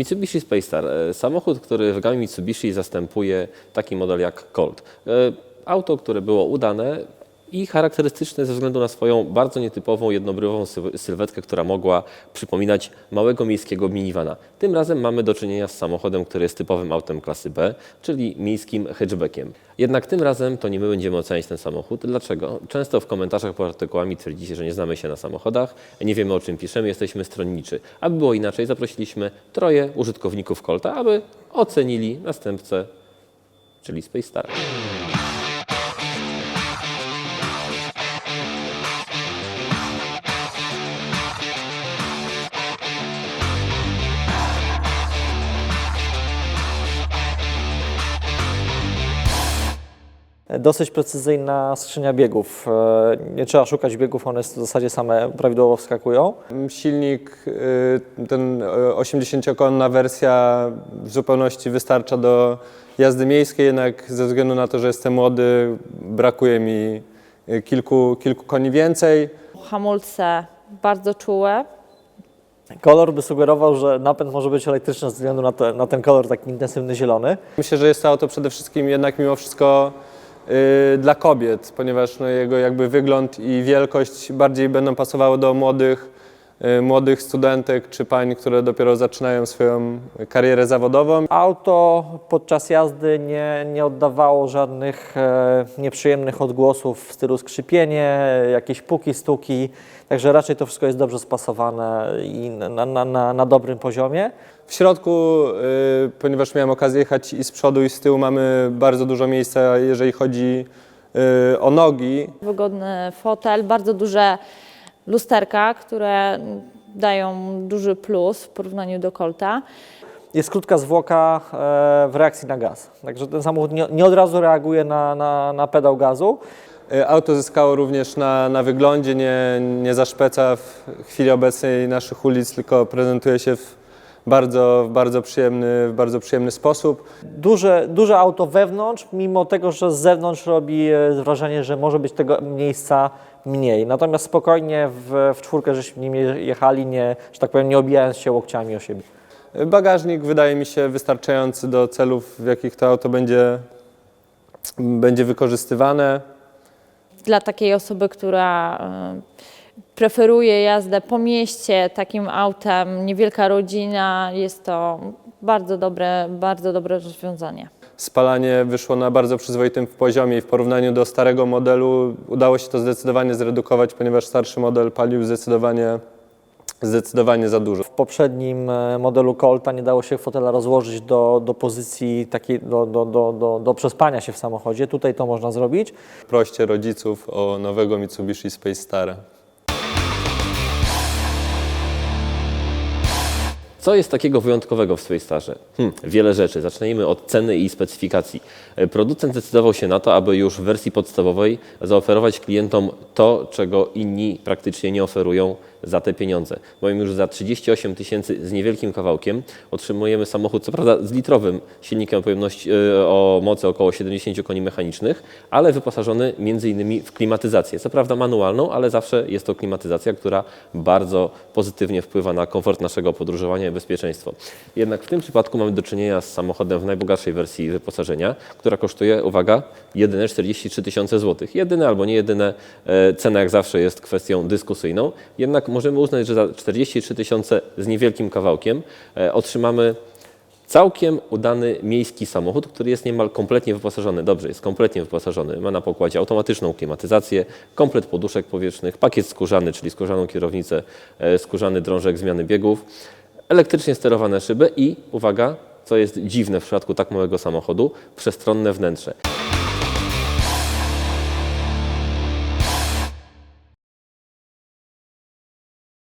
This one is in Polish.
Mitsubishi Space Star, e, samochód, który w gamie Mitsubishi zastępuje taki model jak Colt. E, Auto, które było udane i charakterystyczne ze względu na swoją bardzo nietypową, jednobrywą syl- sylwetkę, która mogła przypominać małego miejskiego minivana. Tym razem mamy do czynienia z samochodem, który jest typowym autem klasy B, czyli miejskim hatchbackiem. Jednak tym razem to nie my będziemy oceniać ten samochód. Dlaczego? Często w komentarzach pod artykułami twierdzicie, że nie znamy się na samochodach, nie wiemy o czym piszemy, jesteśmy stronniczy. Aby było inaczej, zaprosiliśmy troje użytkowników Colta, aby ocenili następcę, czyli Space Star. Dosyć precyzyjna skrzynia biegów. E, Nie trzeba szukać biegów, one w zasadzie same prawidłowo wskakują. Silnik, y, ten y, 80-konna wersja w zupełności wystarcza do jazdy miejskiej, jednak ze względu na to, że jestem młody, brakuje mi y, kilku, kilku koni więcej. Hamulce bardzo czułe. Kolor by sugerował, że napęd może być elektryczny ze względu na, te, na ten kolor taki intensywny zielony. Myślę, że jest to auto przede wszystkim jednak mimo wszystko y, dla kobiet, ponieważ no, jego jakby wygląd i wielkość bardziej będą pasowały do młodych, y, młodych studentek czy pań, które dopiero zaczynają swoją karierę zawodową. Auto podczas jazdy nie, nie oddawało żadnych e, nieprzyjemnych odgłosów w stylu skrzypienie, jakieś puki, stuki, także raczej to wszystko jest dobrze spasowane i na, na, na, na dobrym poziomie. W środku, y, ponieważ miałem okazję jechać i z przodu i z tyłu, mamy bardzo dużo miejsca, jeżeli chodzi y, o nogi. Wygodny fotel, bardzo duże lusterka, które dają duży plus w porównaniu do Colta. Jest krótka zwłoka e, w reakcji na gaz, także ten samochód nie, od razu reaguje na, na, na pedał gazu. Y, Auto zyskało również na, na wyglądzie, nie, nie zaszpeca w chwili obecnej naszych ulic, tylko prezentuje się w bardzo, w bardzo, przyjemny, w bardzo przyjemny sposób. Duże, duże auto wewnątrz, mimo tego, że z zewnątrz robi e, wrażenie, że może być tego miejsca mniej. Natomiast spokojnie w, w czwórkę żeśmy nim je- jechali, nie, że tak powiem, nie obijając się łokciami o siebie. Bagażnik wydaje mi się wystarczający do celów, w jakich to auto będzie, będzie wykorzystywane. Dla takiej osoby, która y, preferuje jazdę po mieście takim autem, niewielka rodzina, jest to bardzo dobre, bardzo dobre rozwiązanie. Spalanie wyszło na bardzo przyzwoitym poziomie i w porównaniu do starego modelu udało się to zdecydowanie zredukować, ponieważ starszy model palił zdecydowanie, zdecydowanie za dużo. W poprzednim e, modelu Colta nie dało się fotela rozłożyć do, do pozycji takiej, do, do, do, do, do przespania się w samochodzie. Tutaj to można zrobić. Proście rodziców o nowego Mitsubishi Space Stara. Co jest takiego wyjątkowego w Space Starze? Hmm, wiele rzeczy. Zacznijmy od ceny i specyfikacji. E, Producent zdecydował się na to, aby już w wersji podstawowej zaoferować klientom to, czego inni praktycznie nie oferują za te pieniądze. Bowiem już za 38 tysięcy z niewielkim kawałkiem otrzymujemy samochód, co prawda z litrowym silnikiem pojemności e, o mocy około 70 koni mechanicznych, ale wyposażony m.in. w klimatyzację. Co prawda manualną, ale zawsze jest to klimatyzacja, która bardzo pozytywnie wpływa na komfort naszego podróżowania i bezpieczeństwo. Jednak w tym przypadku mamy do czynienia z samochodem w najbogatszej wersji wyposażenia, która kosztuje, uwaga, jedyne 43 tysiące złotych. Jedyne albo nie jedyne, e, cena jak zawsze jest kwestią dyskusyjną, jednak możemy uznać, że za 43 tysiące z niewielkim kawałkiem e, otrzymamy Całkiem udany miejski samochód, który jest niemal kompletnie wyposażony. Dobrze, jest kompletnie wyposażony. Ma na pokładzie automatyczną klimatyzację, komplet poduszek powietrznych, pakiet skórzany, czyli skórzaną kierownicę, e, skórzany drążek zmiany biegów, elektrycznie sterowane szyby i, uwaga, co jest dziwne w przypadku tak małego samochodu, przestronne wnętrze.